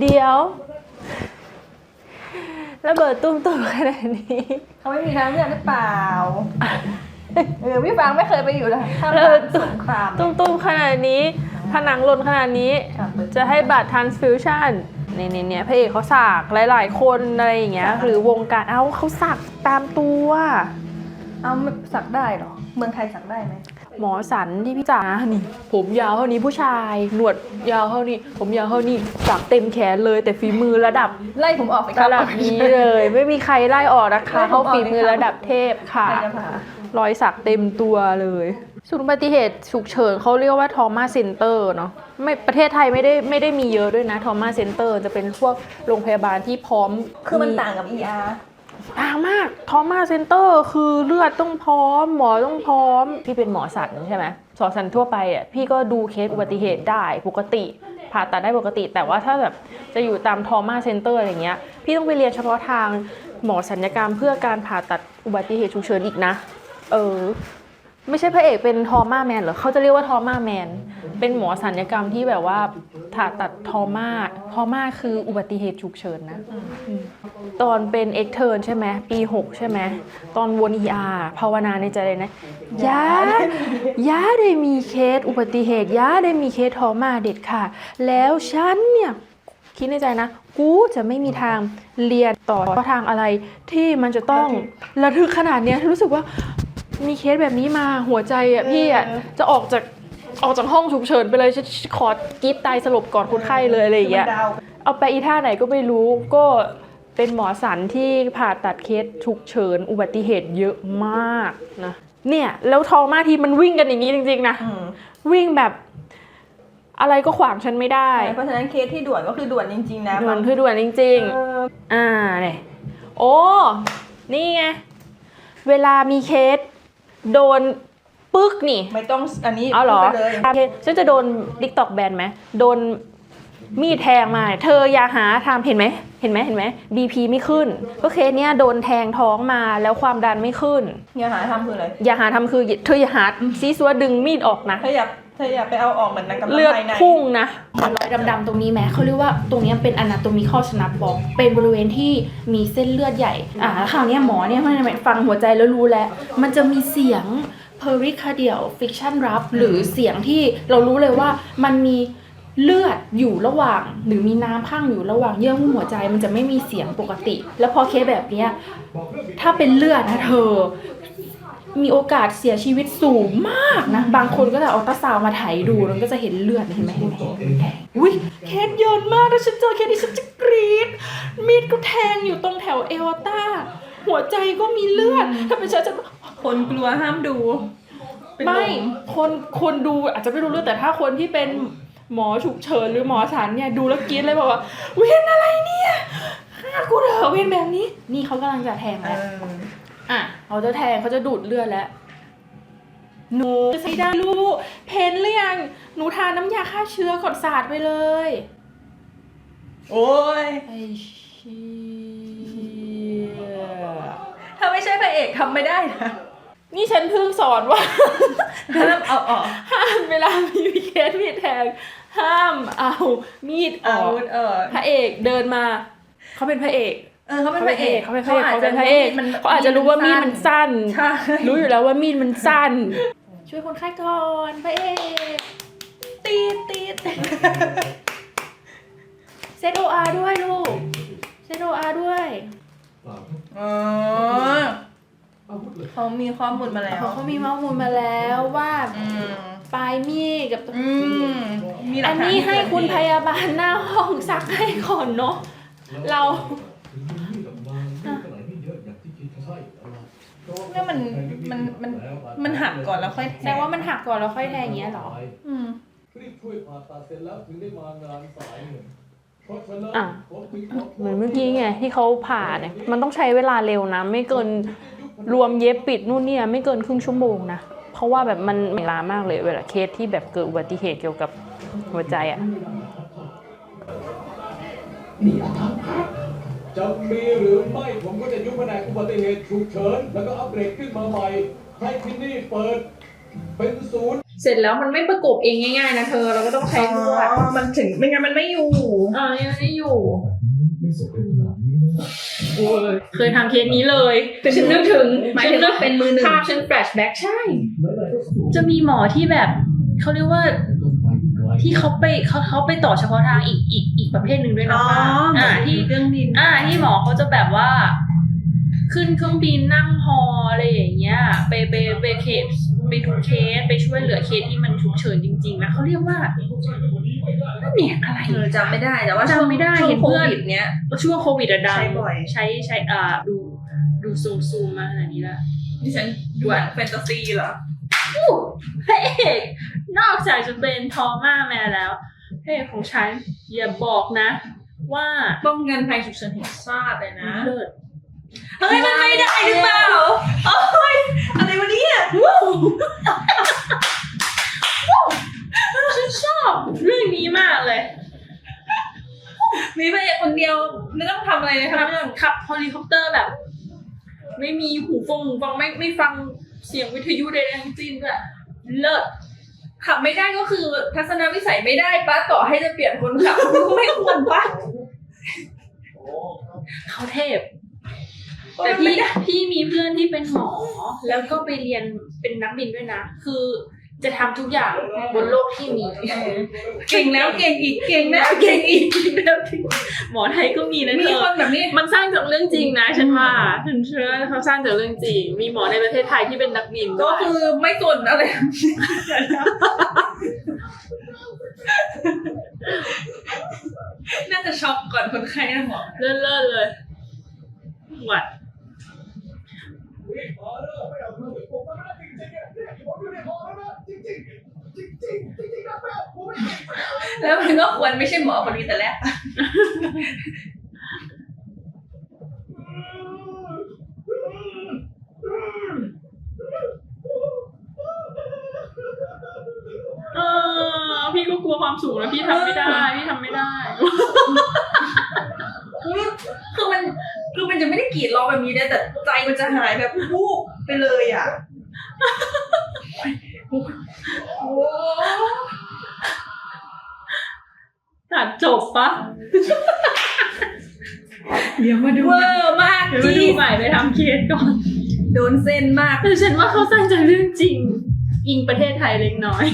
เดี๋ยวระเบิดตุ้มตุ้มขนาดนี้เขาไม่มีทางเลือกหรือเปล่าเออพี่ฟังไม่เคยไปอยู่เลยข้ามเอกอลางสงครามตุ้มตุ้มขนาดนี้ ผนังหล่นขนาดนี้ครับจะให้บัตร transfusion เนี่ยเนี่ยเนี่ยพระเอกเขาสักหลาย ๆ คนอะไรอย่างเงี้ย หรือวงการเอ้าเขาสักตามตัว เอาสักได้เหรอ เมืองไทยสักได้ไหม หมอสันที่พี่จ๋านี่ ผมยาวเท่านี้ผู้ชาย หนวดยาวเท่านี้ ผมยาวเท่านี้สักเต็มแขนเลย แต่ฝีมือระดับไล่ผมออกไประดับนี้เลย ไม่มีใครไล่ออกนะคะเขาฝีมือระดับเทพค่ะใครจะผ่ารอยสักเต็มตัวเลยศูนย์อุบัติเหตุฉุกเฉินเขาเรียกว่าทอมาเซ็นเตอร์เนาะไม่ประเทศไทยไม่ได้ไม่ได้มีเยอะด้วยนะทอมาเซ็นเตอร์จะเป็นพวกโรงพยาบาลที่พร้อมคือมันต่างกับ ER ต่างมากทอมาเซ็นเตอร์คือเลือดต้องพร้อม หมอต้องพร้อม พี่เป็นหมอสันใช่ไหมสอสันทั่วไปอะพี่ก็ดูเคสอุบัติเหตุได้ปกติ ผ่าตัดได้ปกติ แต่ว่าถ้าแบบจะอยู่ตามทอมาเซ็นเตอร์อะไรเงี้ย พี่ต้องไปเรียนเฉพาะทางหมอสัญญกรรมเพื่อการผ่าตัดอุบัติเหตุฉุกเฉินอีกนะ เออ ไม่ใช่พระเอกเป็นทอม่าแมนเหรอเขาจะเรียกว่าทอม่าแมน เป็นหมอสัญญกรรมที่แบบว่าผ่าตัดทอม่าทอม่าคืออุบัติเหตุฉุกเฉินนะอืมตอนเป็นเอ็กเทิร์นใช่ไหมปี6ใช่ไหมตอนวน ER ภาวนาในใจเลยนะอยาอยาได้มีเคสอุบัติเหตุอยาได้มีเคสทอม่าเด็ดค่ะ แล้วฉันเนี่ยคิดในใจนะ กูจะไม่มีทางเรียนต่อทางอะไรที่มันจะต้องระทึกขนาดเนี้ยรู้สึกว่า มีเคสแบบนี้มาหัวใจอะพี่อะจะออกจากออกจากห้องฉุกเฉินไปเลยฉันขอกรีดตายสลบก่อนคนไข้เลยอะไรอย่างเงี้ยมันดาวเอาไปอีท่าไหนก็ไม่รู้ก็เป็นหมอสันที่ผ่าตัดเคสฉุกเฉินอุบัติเหตุเยอะมากนะเนี่ยแล้วทองมากที่มันวิ่งกันอย่างนี้จริงๆนะอืมวิ่งแบบอะไรก็ขวางฉันไม่ได้ เพราะฉะนั้นเคสที่ด่วนก็คือด่วนจริงๆนะด่วนคือด่วนจริงเออๆอ่าเนี่ยโอ้นี่ไงเวลามีเคส โดนปึ๊กนี่ไม่ต้องอันนี้เอาเหรอพูดไปเลยโอเคฉันจะโดนดิกตอกแบนไหมโดนมีดแทงมา เธออย่าหาทำเห็นไหมเห็นไหมเห็นไหม BP ไม่ขึ้น ก็เคสเนี้ยโดนแทงท้องมาแล้วความดันไม่ขึ้น อย่าหาทำคืออะไรอย่าหาทำคือเธออย่าหาซีซัวดึงมีดออกนะเธออย่าเธออย่าไปเอาออกเหมือนนักกำลังเลือดภายในพุ่งนะ รอยดำๆตรงนี้แม้เขาเรียกว่าตรงนี้เป็นอนาโตมีข้อชนะบอกเป็นบริเวณที่มีเส้นเลือดใหญ่อ่าคราวนี้หมอเนี่ยมันฟังหัวใจแล้วรู้แล้ว มันจะมีเสียง pericardial friction rub หรือเสียงที่เรารู้เลยว่ามันมีเลือดอยู่ระหว่าง หรือมีน้ำข้างอยู่ระหว่างเยื่อหุ้มหัวใจมันจะไม่มีเสียงปกติ แล้วพอเคสแบบเนี้ยถ้าเป็นเลือดนะเธอ มีโอกาสเสียชีวิตสูงมากนะ บางคนก็จะเอาตราซาวน์มาถ่ายดูแล้วก็จะเห็นเลือดเห็นไหมเห็นไหมเห็นไหมอุ้ยเคสเยอะมากถ้าฉันเจอเคสนี้ฉันจะกรี๊ดมีดก็แทงอยู่ตรงแถวเอวตาหัวใจก็มีเลือด ถ้าเป็นฉันจะคนกลัวห้ามดูเป็นลไม่คนคนดูอาจจะไม่รู้เรื่องแต่ถ้าคนที่เป็นหมอฉุกเฉินหรือหมอสันเนี่ยดูแล้วกรี๊ดเลยบอกว่า เวียนอะไรเนี่ยฆ่ากูเหรอเวียนแบบนี้ นี่เขากำลังจะแทงเอแล้ว ออะเขาจะแทงเขาจะดูดเลือดแล้วหนูจะใช้ได้ลูกเพนหรือยังหนูทาน้ำยาฆ่าเชื้อก่อนสาดไปเลย โอ้ยไอ้เชี่ยถ้าไม่ใช่พระเอกทำไม่ได้นะนี่ฉันเพิ่งสอนว่าห้ามเอาออกห้ามเวลามีเคสมีดแทง ห้ามเอามีดอเอาอกเออ พระเอกเดินมา เขาเป็นพระเอก เออเขาเป็นพระเอกเขาเป็นพระเอกเขาเป็นพระเอกมันเขาอาจจะรู้ว่ามีดมันสั้นใช่รู้อยู่แล้วว่ามีดมันสั้น ช่วยคนไข้ก่อนพระเอกตีดตีดเซตโออาร์ด้วยลูกเซตโออาร์ด้วยอ๋อเขามีข้อมูลมาแล้วเขาเขามีข้อมูลมาแล้วว่าอืมปลายมีดกับอืมมีหลัอักนฐานนี้ให้ที่คุณพเกิดเหตุยาบาลหน้าห้องซักให้ก่อนเนาะเรา เนี่ยมันมันมันมันหักก่อนแล้วค่อยแทแสดงว่ามันหักก่อนแล้วค่อยแทงอย่างเงี้ยเหรอ อืมรีบช่วยผ่าตัดเสร็จแล้วถึงได้มางานสายหนึ่งอะเหมือนเมื่อกี้ไงที่เขาผ่าเนี่ยมันต้องใช้เวลาเร็วนะ ไม่เกินรวมเย็บปิดนู่นเนี่ยไม่เกินครึ่งชั่วโมงนะเพราะว่าแบบมันเวลามากเลยเวลาเคสที่แบบเกิดอุบัติเหตุเกี่ยวกับหัวใจอะ จะมีหรือไม่ผมก็จะยุบแผนกอุบัติเหตุฉุกเฉินแล้วก็อัปเกรดขึ้นมาใหม่ ให้ที่นี่เปิดเป็นศูนย์เสร็จแล้วมันไม่ประกบเองง่ายๆนะเธอเราก็ต้องใช้ลวดอ๋อมันถึงไม่งั้นมันไม่อยู่อ่ายังไม่ได้อยู่ไม่สมเป็นขนาดนี้นะโอ้ยเคยทำเคสนี้เลยฉันนึกถึงหมายถึงว่าเป็นมือหนึ่งภาพฉันแฟลชแบ็กใช่แล้วนายก็สูงจะมีหมอที่แบบเขาเรียกว่าต้องไปไกล ที่เขาไปเขาเขาไปต่อเฉพาะทางอีกอีกอีกประเภทหนึ่งด้วยนะอ๋อป้าอ่าที่เครื่องบิน อ่าที่หมอเขาจะแบบว่า ขึ้นเครื่องบินนั่งฮออะไรอย่างเงี้ยไปไปไปเคสไปดูเคสไปช่วยเหลือเคสที่มันฉุกเฉินจริงๆนะเขาเรียกว่าเนี่ยอะไรเออจำไม่ได้แต่ว่าจำไม่ได้ช่วงเห็นโคเพื่อนวิดเนี้ยช่วงโควิดอะดังใช้บ่อยใช้ใช้อ่าดูดูซูมซูมมาขนาดนี้ละดิฉันดูหนังแฟนตาซีเหรอ อู้พระเอกนอกจากจะเป็นทอม่าแมนแล้วพระเอกของฉันอย่าบอกนะ ว่าป้องกันภัยฉุกเฉินแห่งชาติเลยนะเลิศเฮ้ยมันไม่ได้หรือเปล่าโอ้ยอะไรวะเนี่ยฉันชอบเรื่องนี้มากเลย มีพระเอกคนเดียวไม่ต้องทำอะไรเลยขัทั้บงเรื่องขับเฮลิคอปเตอร์แบบ ไม่มีหูฟงหูฟังไม่ไม่ฟัง เสียงวิทยุใดๆทั้งสิ้นด้วยเลิศขับไม่ได้ก็คือทัศนวิสัยไม่ได้ป้าต่อให้จะเปลี่ยนคนขับก็ไม่ควรป้าเขาเทพ แต่พี่พี่มีเพื่อนที่เป็นหมอ แล้วก็ไปเรียนเป็นนักบินด้วยนะ คือ จะทำทุกอย่างบนโลกที่มี เก่งแล้วเก่งอีกเก่งแล้วเก่งอีกหมอไทยก็มีนะมีเธคอ นแบบนี้ มันสร้างจากเรื่องจริงนะฉันว่าฉันเชื่อเขาสร้างจากเรื่องจริง มีหมอในประเทศไทยที่เป็นนักบินก็ด้วยคือไม่สนอะไร น่าจะช็อกก่อนคนไข้นะหมอ เลิศเลิศเลยหวัดพอแล้ว แล้วจริงๆเนี่ยเนี่ยผมอยู่ในหอแล้วนะจริงๆจริงๆจริงๆจริงๆนะแม่ผมไม่เก่งไปแล้วแล้วมันก็ควรไม่ใช่หมอคนนี้แต่แรกเออพี่ก็กลัวความสูงนะพี่ทำไม่ได้พี่ทำไม่ได้ คือมันคือมันจะไม่ได้กรีดร้องแบบนี้นะแต่ใจมันจะหายแบบวูบไปเลยอะโอ้ ตัดจบปะเดี๋ยวมาดูเวอร์มากเดี๋ยวไปจีดูใหม่ไปทำเคสก่อน โดนเส้นมากแต่ฉันว่าเขาสร้างจากเรื่องจริง อิงประเทศไทยเล็กน้อย